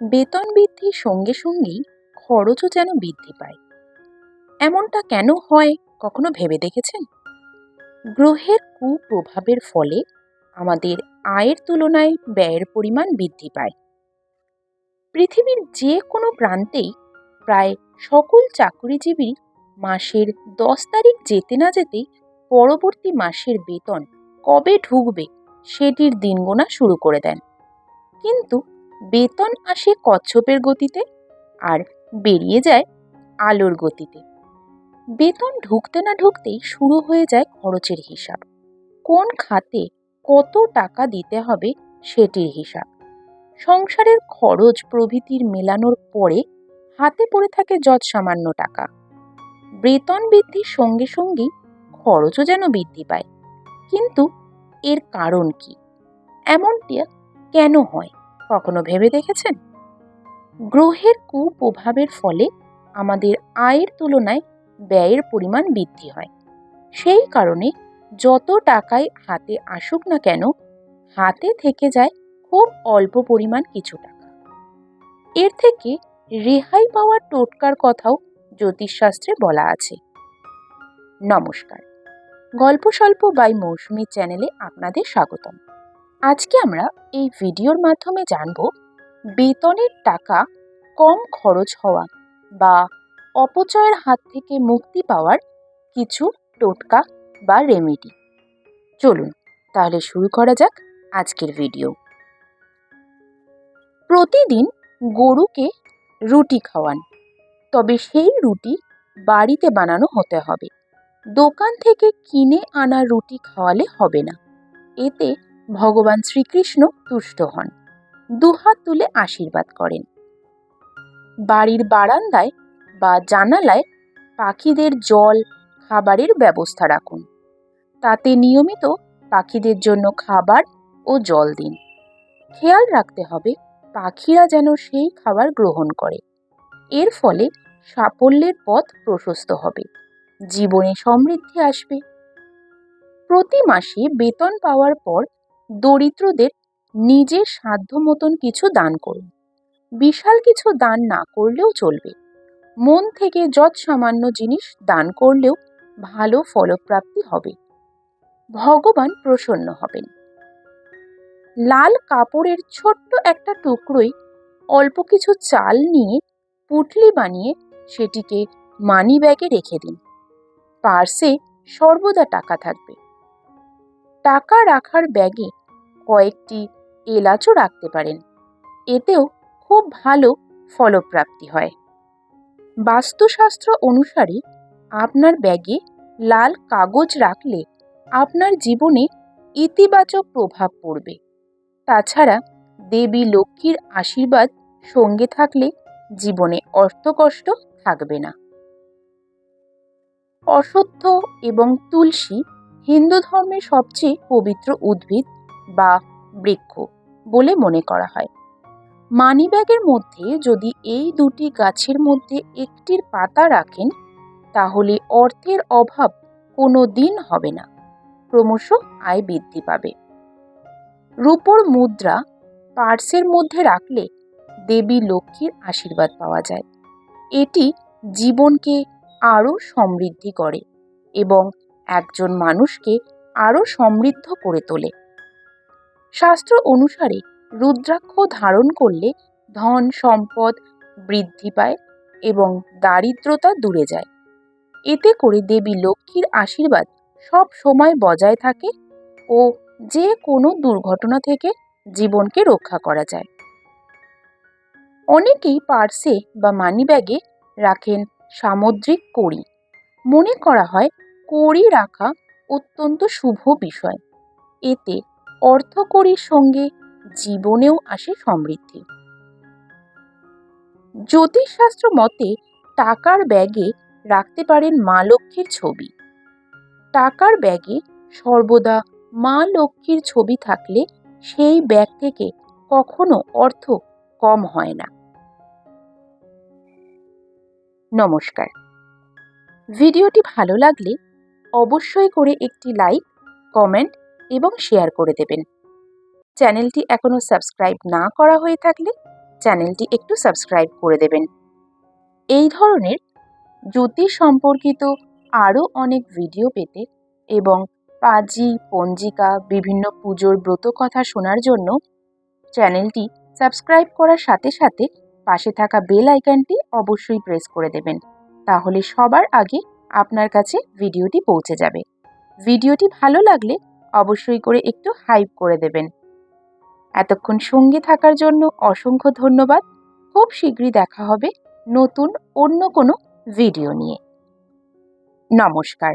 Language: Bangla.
বেতন বৃদ্ধির সঙ্গে সঙ্গেই খরচও যেন বৃদ্ধি পায়। এমনটা কেন হয় কখনো ভেবে দেখেছেন? গ্রহের কুপ্রভাবের ফলে আমাদের আয়ের তুলনায় ব্যয়ের পরিমাণ বৃদ্ধি পায়। পৃথিবীর যে কোনো প্রান্তেই প্রায় সকল চাকরিজীবী মাসের দশ তারিখ যেতে না যেতেই পরবর্তী মাসের বেতন কবে ঢুকবে সেটির দিন গোনা শুরু করে দেন। কিন্তু বেতন আসে কচ্ছপের গতিতে আর বেরিয়ে যায় আলোর গতিতে। বেতন ঢুকতে না ঢুকতেই শুরু হয়ে যায় খরচের হিসাব। কোন খাতে কত টাকা দিতে হবে সেটির হিসাব। সংসারের খরচ প্রভৃতির মেলানোর পরে হাতে পড়ে থাকে যৎ সামান্য টাকা। বেতন বৃদ্ধির সঙ্গে সঙ্গেই খরচও যেন বৃদ্ধি পায়। কিন্তু এর কারণ কি? এমনটি কেন হয়? কখনো ভেবে দেখেছেন? গ্রহের কুপ্রভাবের ফলে আমাদের আয়ের তুলনায় ব্যয়ের পরিমাণ বৃদ্ধি হয়। সেই কারণে যত টাকায় হাতে আসুক না কেন, হাতে থেকে যায় খুব অল্প পরিমাণ কিছু টাকা। এর থেকে রেহাই পাওয়ার টোটকার কথাও জ্যোতিষশাস্ত্রে বলা আছে। নমস্কার। গল্প স্বল্প বাই মৌসুমী চ্যানেলে আপনাদের স্বাগতম। আজকে আমরা এই ভিডিওর মাধ্যমে জানব বেতনের টাকা কম খরচ হওয়া বা অপচয়ের হাত থেকে মুক্তি পাওয়ার কিছু টোটকা বা রেমেডি চলুন তাহলে শুরু করা যাক আজকের ভিডিও প্রতিদিন গরুকে রুটি খাওয়ান, তবে সেই রুটি বাড়িতে বানানো হতে হবে। দোকান থেকে কিনে আনা রুটি খাওয়ালে হবে না। এতে ভগবান শ্রীকৃষ্ণ তুষ্ট হন। দুহাত তুলে আশীর্বাদ করেন। বাড়ির বারান্দায় বা জানালায় পাখিদের জল, খাবারের ব্যবস্থা রাখুন। তাতে নিয়মিত পাখিদের জন্য খাবার ও জল দিন। খেয়াল রাখতে হবে, পাখিরা যেন সেই খাবার গ্রহণ করে। এর ফলে সাফল্যের পথ প্রশস্ত হবে, জীবনে সমৃদ্ধি আসবে। প্রতি মাসে বেতন পাওয়ার পর দরিদ্রদের নিজের সাধ্য মতন কিছু দান করুন। বিশাল কিছু দান না করলেও চলবে। মন থেকে যৎ সামান্য জিনিস দান করলেও ভালো ফলপ্রাপ্তি হবে। ভগবান প্রসন্ন হবেন। লাল কাপড়ের ছোট্ট একটা টুকরোই অল্প কিছু চাল নিয়ে পুটলি বানিয়ে সেটিকে মানি ব্যাগে রেখে দিন। পার্সে সর্বদা টাকা থাকবে। টাকা রাখার ব্যাগে কয়েকটি এলাচও রাখতে পারেন। এতেও খুব ভালো ফলপ্রাপ্তি হয়। বাস্তুশাস্ত্র অনুসারে আপনার ব্যাগে লাল কাগজ রাখলে আপনার জীবনে ইতিবাচক প্রভাব পড়বে। তাছাড়া দেবী লক্ষ্মীর আশীর্বাদ সঙ্গে থাকলে জীবনে অর্থকষ্ট থাকবে না। অশ্বত্থ এবং তুলসী হিন্দু ধর্মের সবচেয়ে পবিত্র উদ্ভিদ বা বৃক্ষ বলে মনে করা হয়। মানিব্যাগের মধ্যে যদি এই দুটি গাছের মধ্যে একটির পাতা রাখেন, তাহলে অর্থের অভাব কোনো দিন হবে না। ক্রমশ আয় বৃদ্ধি পাবে। রূপোর মুদ্রা পার্সের মধ্যে রাখলে দেবী লক্ষ্মীর আশীর্বাদ পাওয়া যায়। এটি জীবনকে আরও সমৃদ্ধি করে এবং একজন মানুষকে আরও সমৃদ্ধ করে তোলে। শাস্ত্র অনুসারে রুদ্রাক্ষ ধারণ করলে ধন সম্পদ বৃদ্ধি পায় এবং দারিদ্রতা দূরে যায়। এতে করে দেবী লক্ষ্মীর আশীর্বাদ সব সময় বজায় থাকে ও যে কোনো দুর্ঘটনা থেকে জীবনকে রক্ষা করা যায়। অনেকেই পার্সে বা মানিব্যাগে রাখেন সামুদ্রিক কড়ি। মনে করা হয় কড়ি রাখা অত্যন্ত শুভ বিষয়। এতে অর্থকড়ির সঙ্গে জীবনেও আসে সমৃদ্ধি। জ্যোতিষশাস্ত্র মতে টাকার ব্যাগে রাখতে পারেন মা লক্ষ্মীর ছবি। টাকার ব্যাগে সর্বদা মা লক্ষ্মীর ছবি থাকলে সেই ব্যাগ থেকে কখনো অর্থ কম হয় না। নমস্কার। ভিডিওটি ভালো লাগলে অবশ্যই করে একটি লাইক, কমেন্ট এবং শেয়ার করে দেবেন। চ্যানেলটি এখনও সাবস্ক্রাইব না করা হয়ে থাকলে চ্যানেলটি একটু সাবস্ক্রাইব করে দেবেন। এই ধরনের জ্যোতিষ সম্পর্কিত আরও অনেক ভিডিও পেতে এবং পাজি, পঞ্জিকা, বিভিন্ন পুজোর ব্রত কথা শোনার জন্য চ্যানেলটি সাবস্ক্রাইব করার সাথে সাথে পাশে থাকা বেল আইকনটি অবশ্যই প্রেস করে দেবেন। তাহলে সবার আগে আপনার কাছে ভিডিওটি পৌঁছে যাবে। ভিডিওটি ভালো লাগলে অবশ্যই করে একটু হাইপ করে দেবেন। এতক্ষণ সঙ্গে থাকার জন্য অসংখ্য ধন্যবাদ। খুব শীঘ্রই দেখা হবে নতুন অন্য কোনো ভিডিও নিয়ে। নমস্কার।